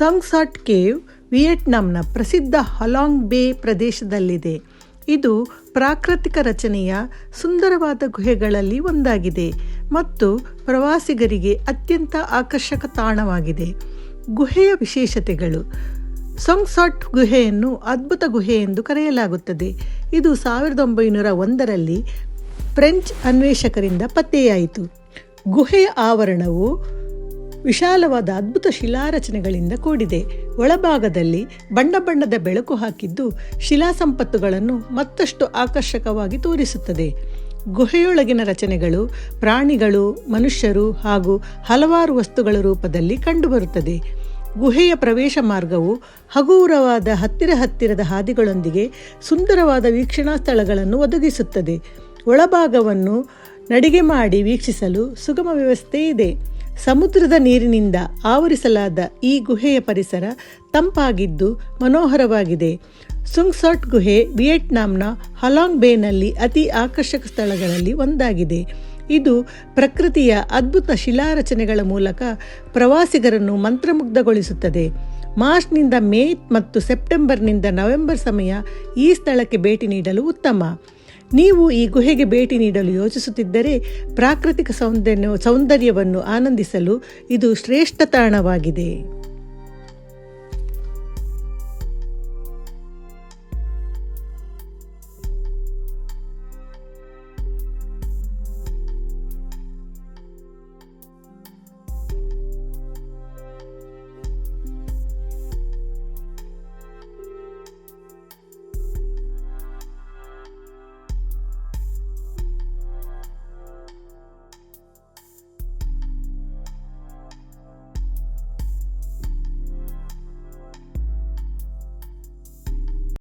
ಸಂಗ್ಸಾಟ್ cave ವಿಯೆಟ್ನಾಂನ ಪ್ರಸಿದ್ಧ ಹಲಾಂಗ್ ಬೇ ಪ್ರದೇಶದಲ್ಲಿದೆ. ಇದು ಪ್ರಾಕೃತಿಕ ರಚನೆಯ ಸುಂದರವಾದ ಗುಹೆಗಳಲ್ಲಿ ಒಂದಾಗಿದೆ ಮತ್ತು ಪ್ರವಾಸಿಗರಿಗೆ ಅತ್ಯಂತ ಆಕರ್ಷಕ ತಾಣವಾಗಿದೆ. ಗುಹೆಯ ವಿಶೇಷತೆಗಳು. ಸೊಂಗ್ಸಾಟ್ ಗುಹೆಯನ್ನು ಅದ್ಭುತ ಗುಹೆ ಎಂದು ಕರೆಯಲಾಗುತ್ತದೆ. ಇದು ಸಾವಿರದ ಒಂಬೈನೂರ ಒಂದರಲ್ಲಿ ಫ್ರೆಂಚ್ ಅನ್ವೇಷಕರಿಂದ ಪತ್ತೆಯಾಯಿತು. ಗುಹೆಯ ಆವರಣವು ವಿಶಾಲವಾದ ಅದ್ಭುತ ಶಿಲಾರಚನೆಗಳಿಂದ ಕೂಡಿದೆ. ಒಳಭಾಗದಲ್ಲಿ ಬಣ್ಣ ಬಣ್ಣದ ಬೆಳಕು ಹಾಕಿದ್ದು ಶಿಲಾ ಸಂಪತ್ತುಗಳನ್ನು ಮತ್ತಷ್ಟು ಆಕರ್ಷಕವಾಗಿ ತೋರಿಸುತ್ತದೆ. ಗುಹೆಯೊಳಗಿನ ರಚನೆಗಳು ಪ್ರಾಣಿಗಳು, ಮನುಷ್ಯರು ಹಾಗೂ ಹಲವಾರು ವಸ್ತುಗಳ ರೂಪದಲ್ಲಿ ಕಂಡುಬರುತ್ತದೆ. ಗುಹೆಯ ಪ್ರವೇಶ ಮಾರ್ಗವು ಹಗೂರವಾದ ಹತ್ತಿರ ಹತ್ತಿರದ ಹಾದಿಗಳೊಂದಿಗೆ ಸುಂದರವಾದ ವೀಕ್ಷಣಾ ಸ್ಥಳಗಳನ್ನು ಒದಗಿಸುತ್ತದೆ. ಒಳಭಾಗವನ್ನು ನಡಿಗೆ ಮಾಡಿ ವೀಕ್ಷಿಸಲು ಸುಗಮ ವ್ಯವಸ್ಥೆ ಇದೆ. ಸಮುದ್ರದ ನೀರಿನಿಂದ ಆವರಿಸಲಾದ ಈ ಗುಹೆಯ ಪರಿಸರ ತಂಪಾಗಿದ್ದು ಮನೋಹರವಾಗಿದೆ. ಸುಂಗ್ಸಾಟ್ ಗುಹೆ ವಿಯೆಟ್ನಾಂನ ಹಲಾಂಗ್ ಬೇನಲ್ಲಿ ಅತಿ ಆಕರ್ಷಕ ಸ್ಥಳಗಳಲ್ಲಿ ಒಂದಾಗಿದೆ. ಇದು ಪ್ರಕೃತಿಯ ಅದ್ಭುತ ಶಿಲಾರಚನೆಗಳ ಮೂಲಕ ಪ್ರವಾಸಿಗರನ್ನು ಮಂತ್ರಮುಗ್ಧಗೊಳಿಸುತ್ತದೆ. ಮಾರ್ಚ್ನಿಂದ ಮೇ ಮತ್ತು ಸೆಪ್ಟೆಂಬರ್ನಿಂದ ನವೆಂಬರ್ ಸಮಯ ಈ ಸ್ಥಳಕ್ಕೆ ಭೇಟಿ ನೀಡಲು ಉತ್ತಮ. ನೀವು ಈ ಗುಹೆಗೆ ಭೇಟಿ ನೀಡಲು ಯೋಚಿಸುತ್ತಿದ್ದರೆ ಪ್ರಾಕೃತಿಕ ಸೌಂದರ್ಯ ಸೌಂದರ್ಯವನ್ನು ಆನಂದಿಸಲು ಇದು ಶ್ರೇಷ್ಠ ತಾಣವಾಗಿದೆ.